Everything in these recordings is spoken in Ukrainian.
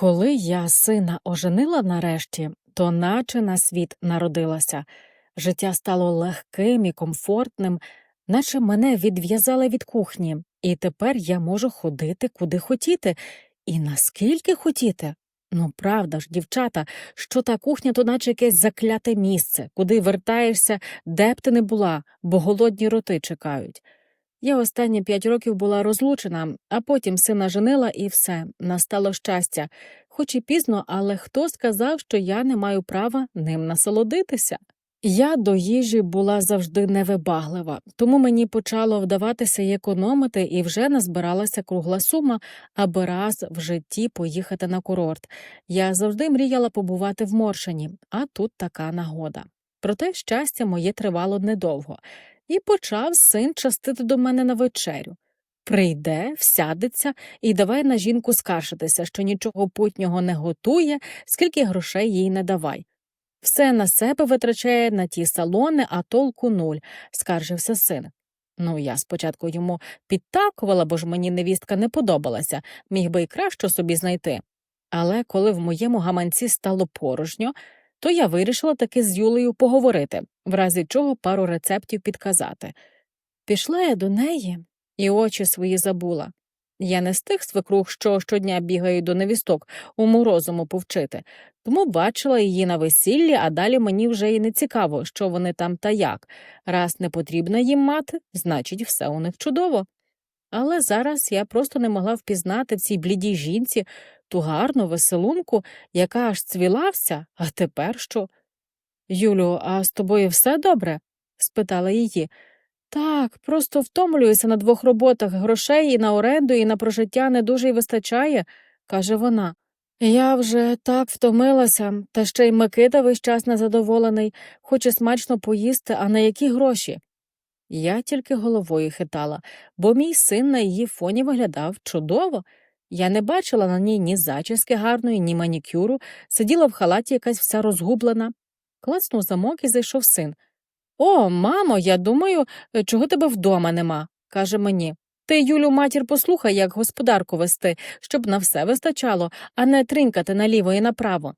Коли я сина оженила нарешті, то наче на світ народилася. Життя стало легким і комфортним, наче мене відв'язали від кухні, і тепер я можу ходити куди хотіти, і наскільки хотіти. Ну, правда ж, дівчата, що та кухня то наче якесь закляте місце, куди вертаєшся, де б ти не була, бо голодні роти чекають. Я останні п'ять років була розлучена, а потім сина женила і все, настало щастя. Хоч і пізно, але хто сказав, що я не маю права ним насолодитися? Я до їжі була завжди невибаглива, тому мені почало вдаватися й економити і вже назбиралася кругла сума, аби раз в житті поїхати на курорт. Я завжди мріяла побувати в Моршині, а тут така нагода. Проте щастя моє тривало недовго, і почав син частити до мене на вечерю. Прийде, всядеться і давай на жінку скаржитися, що нічого путнього не готує, скільки грошей їй не давай. Все на себе витрачає на ті салони, а толку нуль, скаржився син. Ну, я спочатку йому підтакувала, бо ж мені невістка не подобалася, міг би й краще собі знайти. Але коли в моєму гаманці стало порожньо, то я вирішила таки з Юлею поговорити, в разі чого пару рецептів підказати. Пішла я до неї і очі свої забула. Я не з тих свекрух, що щодня бігають до невісток уму розуму повчити, тому бачила її на весіллі, а далі мені вже й не цікаво, що вони там та як. Раз не потрібно їм мати, значить, все у них чудово. Але зараз я просто не могла впізнати в цій блідій жінці ту гарну веселунку, яка аж цвілався, а тепер що? Юлю, а з тобою все добре? спитала її. Так, просто втомлююся на двох роботах грошей і на оренду, і на прожиття не дуже й вистачає, каже вона. Я вже так втомилася, та ще й Микита весь час незадоволений, хоче смачно поїсти, а на які гроші? Я тільки головою хитала, бо мій син на її фоні виглядав чудово. Я не бачила на ній ні зачіски гарної, ні манікюру, сиділа в халаті якась вся розгублена. Клацнув замок і зайшов син. О, мамо, я думаю, е, чого тебе вдома нема, каже мені. Ти, Юлю, матір, послухай, як господарку вести, щоб на все вистачало, а не тринькати наліво і направо.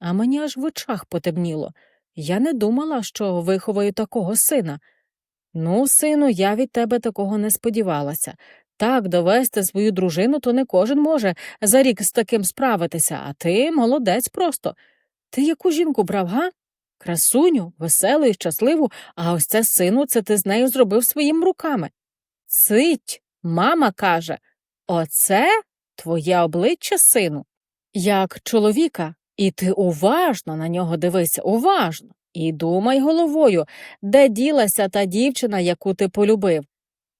А мені аж в очах потемніло. Я не думала, що виховаю такого сина. Ну, сину, я від тебе такого не сподівалася. Так, довести свою дружину то не кожен може за рік з таким справитися, а ти молодець просто. Ти яку жінку брав, га? Красуню, веселу і щасливу, а ось це сину, це ти з нею зробив своїми руками. Цить, мама каже, оце твоє обличчя, сину. Як чоловіка, і ти уважно на нього дивися, уважно, і думай головою, де ділася та дівчина, яку ти полюбив.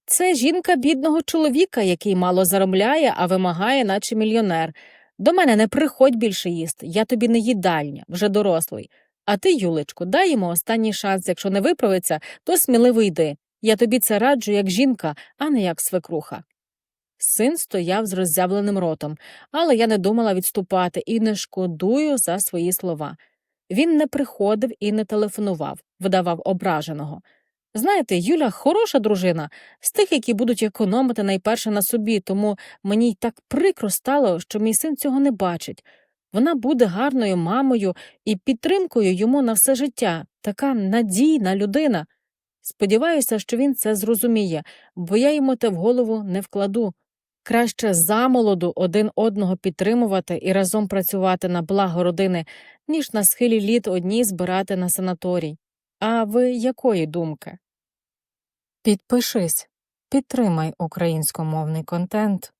Це жінка бідного чоловіка, який мало заробляє, а вимагає, наче мільйонер. До мене не приходь більше їсти, я тобі не їдальня, вже дорослий. А ти, Юлечко, дай йому останній шанс, якщо не виправиться, то сміливо йди. Я тобі це раджу як жінка, а не як свекруха. Син стояв з роззявленим ротом, але я не думала відступати і не шкодую за свої слова. Він не приходив і не телефонував, видавав ображеного. Знаєте, Юля хороша дружина, з тих, які будуть економити найперше на собі, тому мені й так прикро стало, що мій син цього не бачить. Вона буде гарною мамою і підтримкою йому на все життя, така надійна людина. Сподіваюся, що він це зрозуміє, бо я йому те в голову не вкладу. Краще замолоду один одного підтримувати і разом працювати на благо родини, ніж на схилі літ одні збирати на санаторій. А ви якої думки? Підпишись, підтримай українськомовний контент.